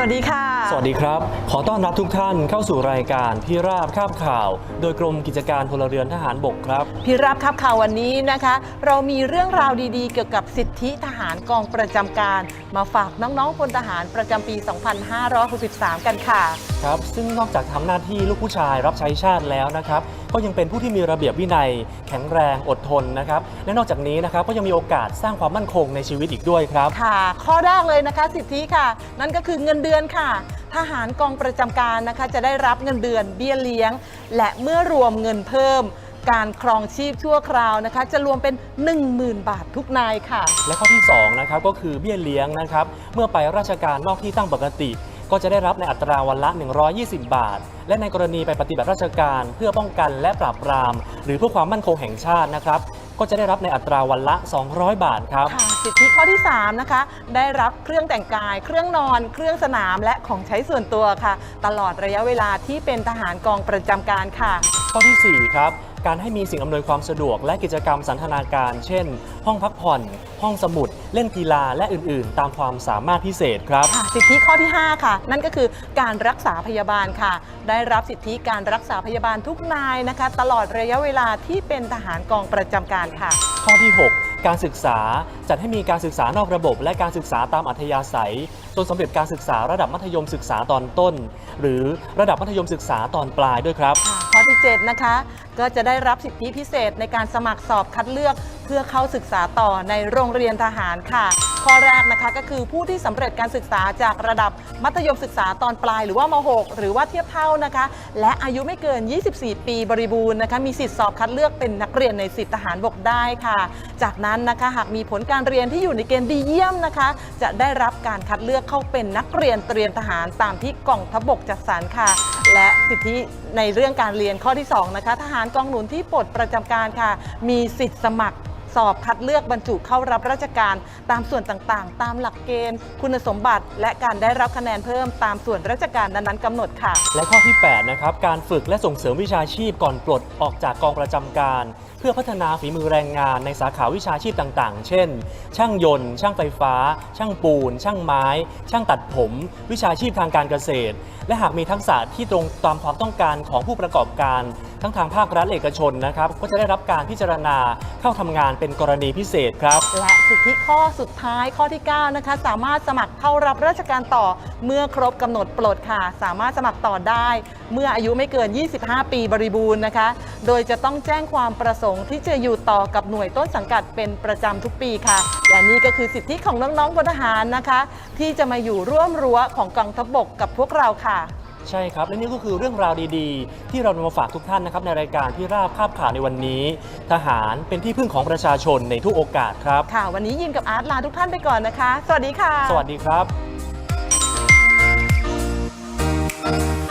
สวัสดีค่ะสวัสดีครับ ขอต้อนรับทุกท่านเข้าสู่รายการพี่ราบคาบข่าว โดยกรมกิจการพลเรือนทหารบกครับพี่รับครับข่าววันนี้นะคะ เรามีเรื่องราวดีๆ เกี่ยวกับสิทธิทหารกองประจำการ มาฝากน้องๆพลทหารประจำปี 2563 กันค่ะ ครับ ซึ่งนอกจากทำหน้าที่ลูกผู้ชายรับใช้ชาติแล้วนะครับ ก็ยังเป็นผู้ที่มีระเบียบวินัย แข็งแรงอดทนนะครับ และนอกจากนี้นะครับก็ยังมีโอกาสสร้างความมั่นคงในชีวิตอีกด้วยครับ ค่ะ ข้อแรกเลยนะคะ สิทธิค่ะ นั่นก็คือเงินเดือนค่ะ ทหารกองประจำการนะคะจะได้รับเงินเดือนเบี้ยเลี้ยง และเมื่อรวมเงินเพิ่ม การครองชีพชั่วคราวนะคะ จะรวมเป็น 10,000 บาททุกนายค่ะ และข้อที่2นะครับก็คือเบี้ยเลี้ยงนะครับเมื่อไปราชการนอกที่ตั้งปกติ ก็จะได้รับในอัตราวันละ 120 บาท และในกรณีไปปฏิบัติราชการเพื่อป้องกันและปราบปราม หรือเพื่อความมั่นคงแห่งชาตินะครับ ก็จะได้รับในอัตราวันละ 200 บาทครับ ค่ะสิทธิข้อที่ 3 นะคะ ได้รับเครื่องแต่งกาย เครื่องนอน เครื่องสนาม และของใช้ส่วนตัวค่ะ ตลอดระยะเวลาที่เป็นทหารกองประจำการค่ะ ข้อทีสี่4 ครับ การให้มีสิ่งอำนวยความสะดวก และกิจกรรมสันทนาการ เช่น ห้องพักผ่อน ห้องสมุด เล่นกีฬาและอื่นๆ ตามความสามารถพิเศษครับ ค่ะสิทธิข้อที่ 5 ค่ะ นั่นก็คือการรักษาพยาบาลค่ะ ได้รับสิทธิการรักษาพยาบาลทุกนายนะคะ ตลอดระยะเวลาที่เป็นทหารกองประจำการค่ะ ข้อที่ 6การศึกษาจัดให้มีการศึกษานอกระบบ และการศึกษาตามอัธยาศัย จนสำเร็จการศึกษาระดับมัธยมศึกษาตอนต้น หรือระดับมัธยมศึกษาตอนปลายด้วยครับข้อที่7นะคะก็จะได้รับสิทธิพิเศษในการสมัครสอบคัดเลือก เพื่อเข้าศึกษาต่อในโรงเรียนทหารค่ะ ข้อแรกนะคะก็คือผู้ที่สำเร็จการศึกษาจากระดับมัธยมศึกษาตอนปลายหรือว่าม .6 หรือว่าเทียบเท่านะคะ และอายุไม่เกิน 24 ปีบริบูรณ์นะคะมีสิทธิสอบคัดเลือกเป็นนักเรียนในสิทธิทหารบกได้ค่ะ จากนั้นนะคะหากมีผลการเรียนที่อยู่ในเกณฑ์ดีเยี่ยมนะคะ จะได้รับการคัดเลือกเข้าเป็นนักเรียนเตรียมทหารตามที่กองทัพบกจัดสรรค่ะ และสิทธิในเรื่องการเรียนข้อที่2นะคะทหารกองหนุนที่ปลดประจำการค่ะ มีสิทธิสมัคร สอบคัดเลือกบรรจุเข้ารับราชการตามส่วนต่างๆ ตามหลักเกณฑ์ คุณสมบัติ และการได้รับคะแนนเพิ่มตามส่วนราชการนั้นๆกำหนดค่ะ และข้อที่ 8 นะครับ การฝึกและส่งเสริมวิชาชีพก่อนปลดออกจากกองประจำการ เพื่อพัฒนาฝีมือแรงงานในสาขาวิชาชีพต่างๆ เช่น ช่างยนต์ ช่างไฟฟ้า ช่างปูน ช่างไม้ ช่างตัดผม วิชาชีพทางการเกษตร และหากมีทักษะที่ตรงตามความต้องการของผู้ประกอบการทั้งทางภาครัฐเอกชนนะครับก็จะได้รับการพิจารณาเข้าทำงานเป็นกรณีพิเศษครับ และสิทธิข้อสุดท้ายข้อที่ 9 นะคะ สามารถสมัครเข้ารับราชการต่อเมื่อครบกำหนดปลดค่ะ สามารถสมัครต่อได้ เมื่ออายุไม่เกิน 25 ปีบริบูรณ์นะคะ โดยจะต้องแจ้งความประสงค์ที่จะอยู่ต่อกับหน่วยต้นสังกัดเป็นประจำทุกปีค่ะ และนี่ก็คือสิทธิของน้องๆพลทหารนะคะ ที่จะมาอยู่ร่วมรั้วของกองทัพบกกับพวกเราค่ะ ใช่ครับ และนี่ก็คือเรื่องราวดีๆ ที่เรานำมาฝากทุกท่านนะครับในรายการที่ราบคาบข่าวในวันนี้ ทหารเป็นที่พึ่งของประชาชนในทุกโอกาสครับ ค่ะ วันนี้ยินกับอาร์ตลาทุกท่านไปก่อนนะคะ สวัสดีค่ะ สวัสดีครับ